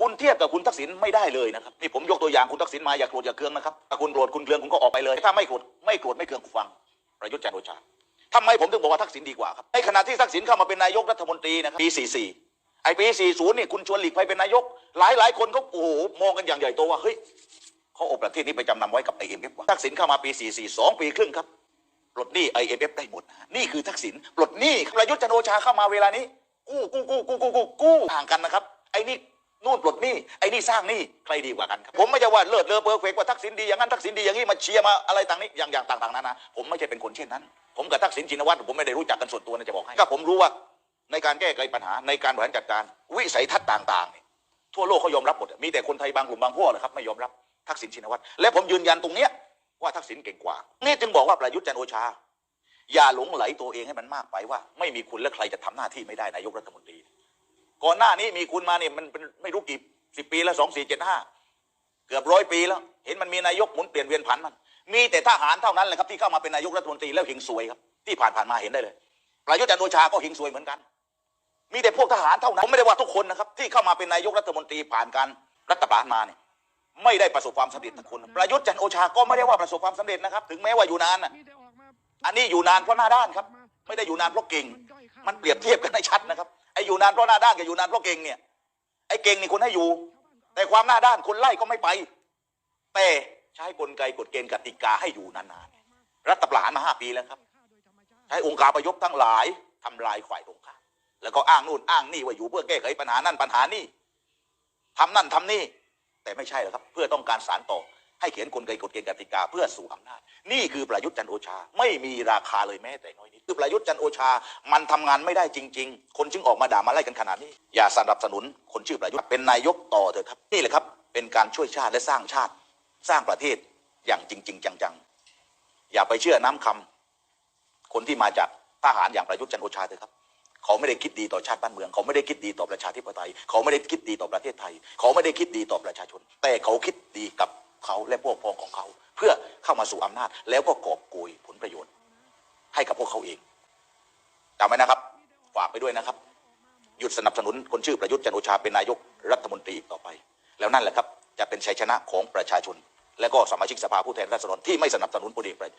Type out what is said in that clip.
คุณเทียบกับคุณทักษิณไม่ได้เลยนะครับนี่ผมยกตัวอย่างคุณทักษิณมาอย่าโกรธอย่าเคืองนะครับถ้าคุณโกรธคุณเคืองคุณก็ออกไปเลย ถ้าไม่โกรธไม่โกรธไม่เคืองฟังประยุทธ์จันทร์โอชาทำไมผมถึงบอกว่าทักษิณดีกว่าครับในขณะที่ทักษิณเข้ามาเป็นนายกรัฐมนตรีนะครับปี 44 ไอปี 40 นี่คุณชวนหลีกภัยเป็นนายก หลายหลายคนก็โอ้โหมองกันอย่างใหญ่โตว่าเฮ้ยเขาเอาประเทศนี้ไปจำนำไว้กับไอเอ็มเอฟทักษิณเข้ามาปี 44 2 ปีครึ่งครับปลดหนี้ IMF ได้หมดนี่คือทักษิณปลดหนี้ประยุทธ์จันทร์โอชาเข้ามาเวลานี้กู้กู้กู้กู้กู้กู้กู้ห่างกันนะครับไอ้นี่ นู่นปลดหนี้ไอ้นี่สร้างหนี้ใครดีกว่ากันครับผมไม่ใช่ว่าเลิศเลอเพอร์เฟกว่าทักษิณดีอย่างนั้นทักษิณดีอย่างนี้มาเชียร์มาอะไรต่างนี้อย่างอย่างต่างๆนั้นนะผมไม่ใช่เป็นคนเช่นนั้น ผมกับทักษิณชินวัตรผมไม่ได้รู้จักกันส่วนตัวนะจะบอกให้ก็ผมรู้ว่าในการแก้ไขปัญหาในการบริหารจัดการวิสัยทัศน์ต่างๆเนี่ยทั่วโลกเขายอมรับหมดมีแต่คนไทยบางกลุ่มบางพวกนะครับไม่ยอมรับทักษิณชินวัตรและผมยืนยันตรงเนี้ยว่าทักษิณเก่งกว่านี่จึงบอกว่าประยุทธ์จันโอชา อย่าหลงไหลตัวเองให้มันมากไปว่า ไม่มีคุณและใครจะทำหน้าที่ไม่ได้นายกรัฐมนตรี ก่อนหน้านี้มีคุณมาเนี่ยมันเป็นไม่รู้กี่สิบปีแล้วสองสี่เจ็ดห้าเกือบร้อยปีแล้ว เห็นมันมีนายกหมุนเปลี่ยนเวียนผันมัน มีแต่ทหารเท่านั้นแหละครับที่เข้ามาเป็นนายกรัฐมนตรีแล้วหิงซวยครับที่ผ่านผ่านๆมาเห็นได้เลยประยุทธ์จันทร์โอชาก็หิงซวยเหมือนกัน มีแต่พวกทหารเท่านั้นผมไม่ได้ว่าทุกคนนะครับที่เข้ามาเป็นนายกรัฐมนตรีผ่านการรัฐประหารมาเนี่ยไม่ได้ประสบความสำเร็จทุกคนประยุทธ์จันทร์โอชาก็ไม่ได้ว่าประสบความสำเร็จนะครับ ถึงแม้ว่าอยู่นานน่ะอันนี้อยู่นานเพราะหน้าด้านครับ ไม่ได้อยู่นานเพราะเก่ง มันเปรียบเทียบกันให้ชัดนะครับ อ้อยู่นานเพราะหน้าด้านกับอยู่นานเพราะเก่งเนี่ยไอ้เก่งนี่คนให้อยู่ แต่ความหน้าด้านคนไล่ก็ไม่ไป แต่ใช้กลไกกฎเกณฑ์กติกาให้อยู่นานๆรัฐประหารมาห้าปีแล้วครับ ใช้องค์การประยบทั้งหลายทำลายฝ่ายตรงข้ามแล้วก็อ้างนู่นอ้างนี่ว่าอยู่เพื่อแก้ไขปัญหานั่นปัญหานี่ทำนั่นทำนี่ แต่ไม่ใช่หรอกครับ เพื่อต้องการสารต่อให้เขียนกลไกกฎเกณฑ์กติกาเพื่อสู่อำนาจ นี่คือประยุทธ์จันโอชา ไม่มีราคาเลยแม้แต่น้อย คือประยุทธ์จันโอชา มันทำงานไม่ได้จริง ๆ คนจึงออกมาด่ามาไล่กันขนาดนี้ อย่าสนับสนุนคนชื่อประยุทธ์เป็นนายกต่อเถอะครับ นี่แหละครับ เป็นการช่วยชาติและสร้างชาติ สร้างประเทศอย่างจริง ๆ จังๆ อย่าไปเชื่อน้ำคำคนที่มาจากทหารอย่างประยุทธ์จันโอชาเถอะครับเขาไม่ได้คิดดีต่อชาติบ้านเมือง เขาไม่ได้คิดดีต่อประชาธิปไตย เขาไม่ได้คิดดีต่อประเทศไทย เขาไม่ได้คิดดีต่อประชาชน แต่เขาคิดดีกับเขาและพวกพ้องของเขา เพื่อเข้ามาสู่อำนาจแล้วก็กอบโกยผลประโยชน์ ให้กับพวกเขาเองจำไว้นะครับ ฝากไปด้วยนะครับ หยุดสนับสนุนคนชื่อประยุทธ์จันโอชาเป็นนายกรัฐมนตรีอีกต่อไป แล้วนั่นแหละครับ จะเป็นชัยชนะของประชาชน และก็สมาชิกสภาผู้แทนราษฎรที่ไม่สนับสนุนพลเอกประ